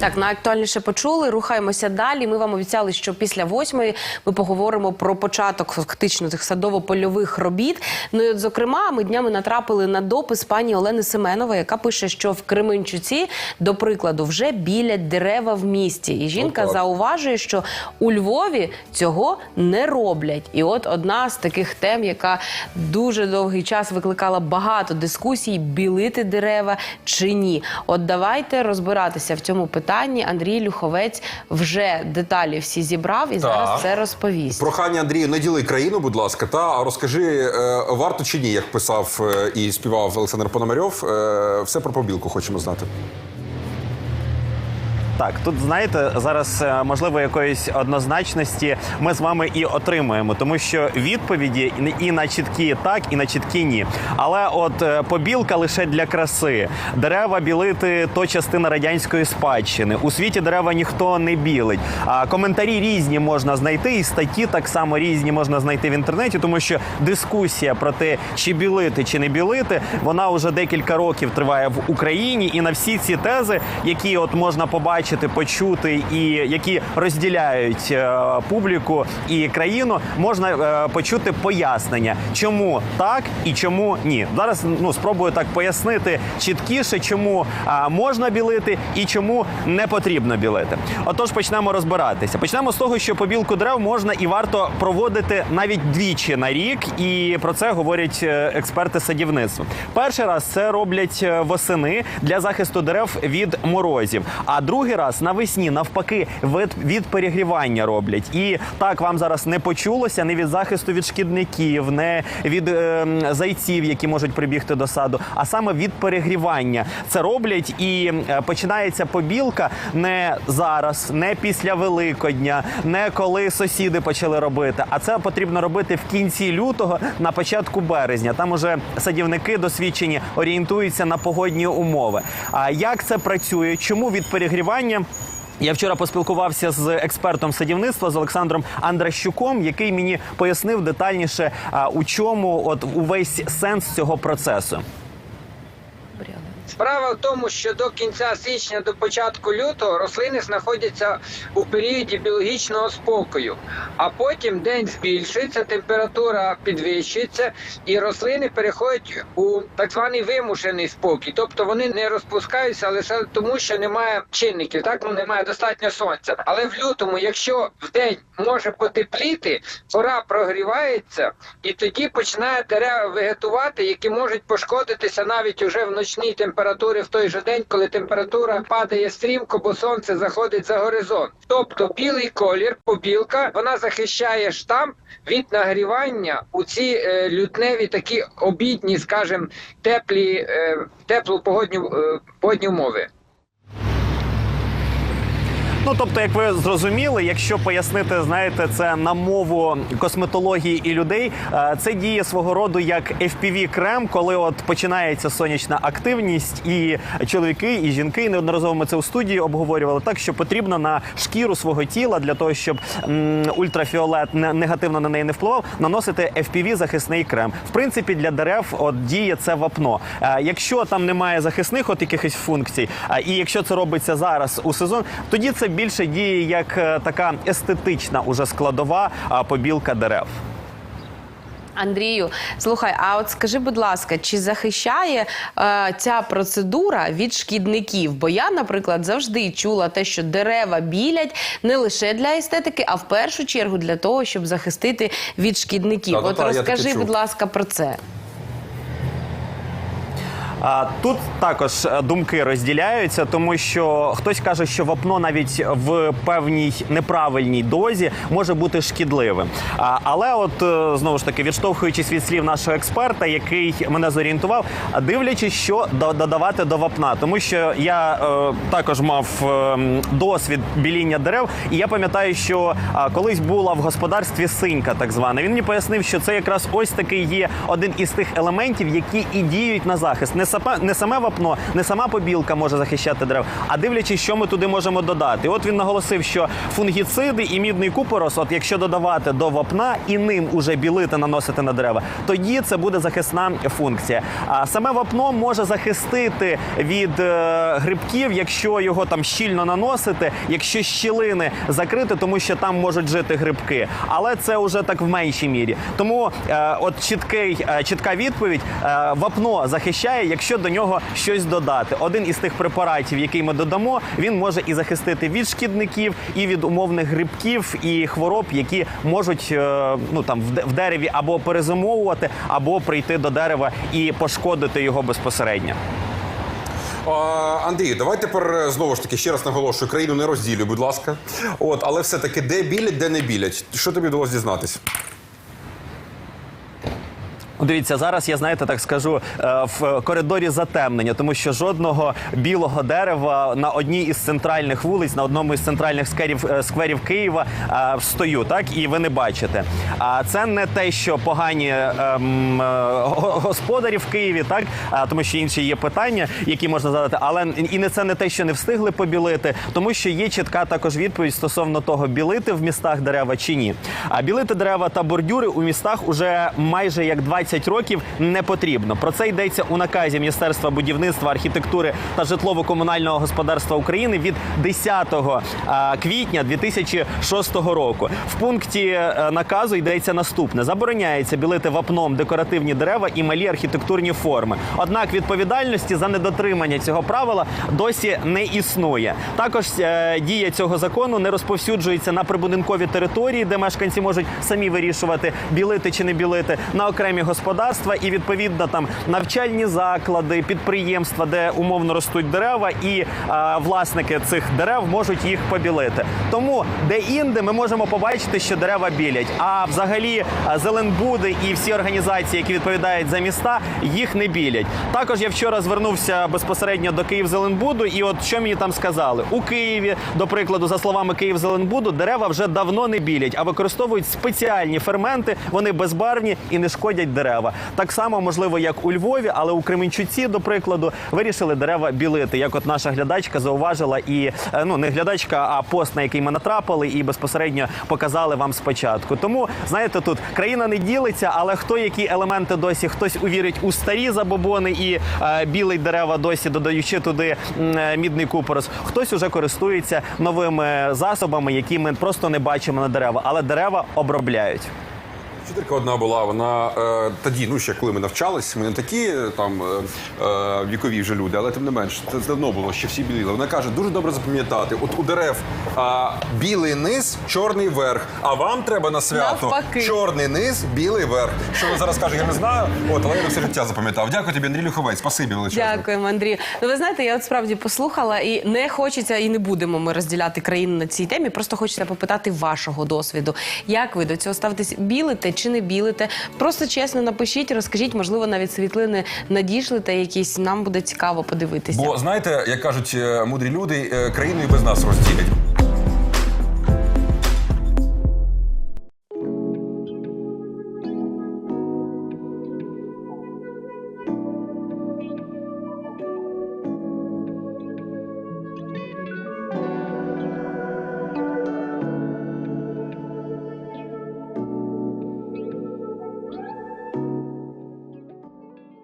Так, найактуальніше почули. Рухаємося далі. Ми вам обіцяли, що після восьмої ми поговоримо про початок фактично цих садово-польових робіт. Ну і от, зокрема, ми днями натрапили на допис пані Олени Семенової, яка пише, що в Кременчуці, до прикладу, вже білять дерева в місті. І жінка Отак. зауважує, що у Львові цього не роблять. І от одна з таких тем, яка дуже довгий час викликала багато дискусій: білити дерева чи ні. От давайте розбиратися в цьому питанні. Андрій Люховець вже деталі всі зібрав і зараз це розповість. Прохання Андрію, не діли країну, будь ласка, та а розкажи, е, варто чи ні, як писав е, і співав Олександр Пономарьов. Е, все про побілку хочемо знати. Так, тут знаєте, зараз е, можливо якоїсь однозначності ми з вами і отримуємо, тому що відповіді і на чіткі так, і на чіткі ні. Але от е, побілка лише для краси, дерева білити то частина радянської спадщини. У світі дерева ніхто не білить. А коментарі різні можна знайти, і статті так само різні можна знайти в інтернеті, тому що дискусія про те, чи білити, чи не білити, вона вже декілька років триває в Україні, і на всі ці тези, які от можна побачити, почути, і які розділяють е, публіку і країну, можна е, почути пояснення, чому так і чому ні. Зараз ну спробую так пояснити чіткіше, чому можна білити і чому не потрібно білити. Отож, почнемо розбиратися. Почнемо з того, що побілку дерев можна і варто проводити навіть двічі на рік, і про це говорять е, експерти садівництва. Перший раз це роблять восени для захисту дерев від морозів. А другий раз навесні, навпаки, від, від перегрівання роблять. І так вам зараз не почулося не від захисту від шкідників, не від е, зайців, які можуть прибігти до саду, а саме від перегрівання. Це роблять і е, починається побілка не зараз, не після Великодня, не коли сусіди почали робити. А це потрібно робити в кінці лютого, на початку березня. Там уже садівники досвідчені орієнтуються на погодні умови. А як це працює? Чому від перегрівання? Я вчора поспілкувався з експертом садівництва з Олександром Андращуком, який мені пояснив детальніше, у чому от увесь сенс цього процесу. Справа в тому, що до кінця січня, до початку лютого рослини знаходяться у періоді біологічного спокою, а потім день збільшується, температура підвищується, і рослини переходять у так званий вимушений спокій. Тобто вони не розпускаються лише тому, що немає чинників, так ну немає достатньо сонця. Але в лютому, якщо в день може потепліти, пора прогрівається, і тоді починає дерева вегетувати, які можуть пошкодитися навіть уже в ночній температурі в той же день, коли температура падає стрімко, бо сонце заходить за горизонт. Тобто білий колір, побілка, вона захищає штамп від нагрівання у ці е, лютневі такі обідні, скажімо, теплі, е, теплу погодні, е, погодні умови. Ну тобто, як ви зрозуміли, якщо пояснити, знаєте, це на мову косметології і людей, е, це діє свого роду як fpv крем коли от починається сонячна активність, і чоловіки, і жінки, і неодноразово ми це у студії обговорювали так, що потрібно на шкіру свого тіла для того, щоб м, ультрафіолет не- негативно на неї не впливав, наносити fpv захисний крем. В принципі, для дерев от діє це вапно. Е, Якщо там немає захисних от якихось функцій, і якщо це робиться зараз у сезон, тоді це більше діє як е, така естетична уже складова побілка дерев. Андрію, слухай, а от скажи, будь ласка, чи захищає е, ця процедура від шкідників? Бо я, наприклад, завжди чула те, що дерева білять не лише для естетики, а в першу чергу для того, щоб захистити від шкідників. Та-та-та, от я розкажи, чув. будь ласка, про це. Тут також е, думки розділяються, тому що хтось каже, що вапно навіть в певній неправильній дозі може бути шкідливим. Але, от е, знову ж таки, відштовхуючись від слів нашого експерта, який мене зорієнтував, дивлячись, що до- додавати до вапна, тому що я е, також мав досвід біління дерев, і я пам'ятаю, що колись була в господарстві синька, так звана. Він мені пояснив, що це якраз ось такий є один із тих елементів, які і діють на захист. Не саме, не саме вапно, не сама побілка може захищати дерева, а дивлячись, що ми туди можемо додати. От він наголосив, що фунгіциди і мідний купорос, от якщо додавати до вапна і ним уже білити, наносити на дерева, тоді це буде захисна функція. А саме вапно може захистити від е, грибків, якщо його там щільно наносити, якщо щілини закрити, тому що там можуть жити грибки. Але це вже так в меншій мірі. Тому е, от чіткий, е, чітка відповідь: е, вапно захищає, якщо до нього щось додати. Один із тих препаратів, який ми додамо, він може і захистити від шкідників, і від умовних грибків і хвороб, які можуть е, ну там в дереві або перезимовувати, або прийти до дерева і пошкодити його безпосередньо. А, Андрій, давай тепер е, знову ж таки ще раз наголошую, країну не розділюй, будь ласка. От, але все-таки де білять, де не білять. Що тобі вдалося дізнатись? Дивіться, зараз я знаєте, так скажу е, в коридорі затемнення, тому що жодного білого дерева на одній із центральних вулиць, на одному із центральних скверів, е, скверів Києва е, стою, так і ви не бачите. А це не те, що погані ем, господарі в Києві, так тому що інші є питання, які можна задати, але і не це не те, що не встигли побілити, тому що є чітка також відповідь стосовно того, білити в містах дерева чи ні. А білити дерева та бордюри у містах уже майже як 20 років не потрібно. Про це йдеться у наказі Міністерства будівництва, архітектури та житлово-комунального господарства України від 10 а, квітня 2006 року. В пункті е, наказу йдеться наступне: забороняється білити вапном декоративні дерева і малі архітектурні форми. Однак відповідальності за недотримання цього правила досі не існує. Також е, дія цього закону не розповсюджується на прибудинкові території, де мешканці можуть самі вирішувати, білити чи не білити, на окремі господарства і відповідно там навчальні заклади, підприємства, де умовно ростуть дерева, і е, власники цих дерев можуть їх побілити. Тому де інде ми можемо побачити, що дерева білять. А взагалі е, зеленбуди і всі організації, які відповідають за міста, їх не білять. Також я вчора звернувся безпосередньо до Київзеленбуду, і от що мені там сказали у Києві, до прикладу, за словами Київзеленбуду, дерева вже давно не білять, а використовують спеціальні ферменти. Вони безбарвні і не шкодять дерева. Так само можливо, як у Львові, але у Кременчуці, до прикладу, вирішили дерева білити. Як от наша глядачка зауважила, і е, ну не глядачка, а пост, на який ми натрапили, і безпосередньо показали вам спочатку. Тому знаєте, тут країна не ділиться, але хто які елементи досі хтось увірить у старі забобони і е, білий дерева досі додаючи туди е, мідний купорос. Хтось уже користується новими засобами, які ми просто не бачимо на дерева, але дерева обробляють. Вчителька одна була, вона е, тоді, ну ще коли ми навчались, ми не такі е, там е, е, вікові вже люди, але тим не менш, це давно було, ще всі біліли. Вона каже, дуже добре запам'ятати. От у дерев а, білий низ, чорний верх. А вам треба на свято Навпаки. чорний низ, білий верх. Що ви зараз кажете, я не знаю. От, але я на все життя запам'ятав. Дякую тобі, Андрій Люховець. Спасибі величезне. Дякуємо, Андрію. Ну ви знаєте, я от справді послухала і не хочеться, і не будемо ми розділяти країну на цій темі. Просто хочеться попитати вашого досвіду. Як ви до цього ставитесь? Білите чи не білите? Просто чесно напишіть, розкажіть, можливо, навіть світлини надійшли та якісь. Нам буде цікаво подивитися. Бо знаєте, як кажуть е, мудрі люди, е, країну і без нас розділять.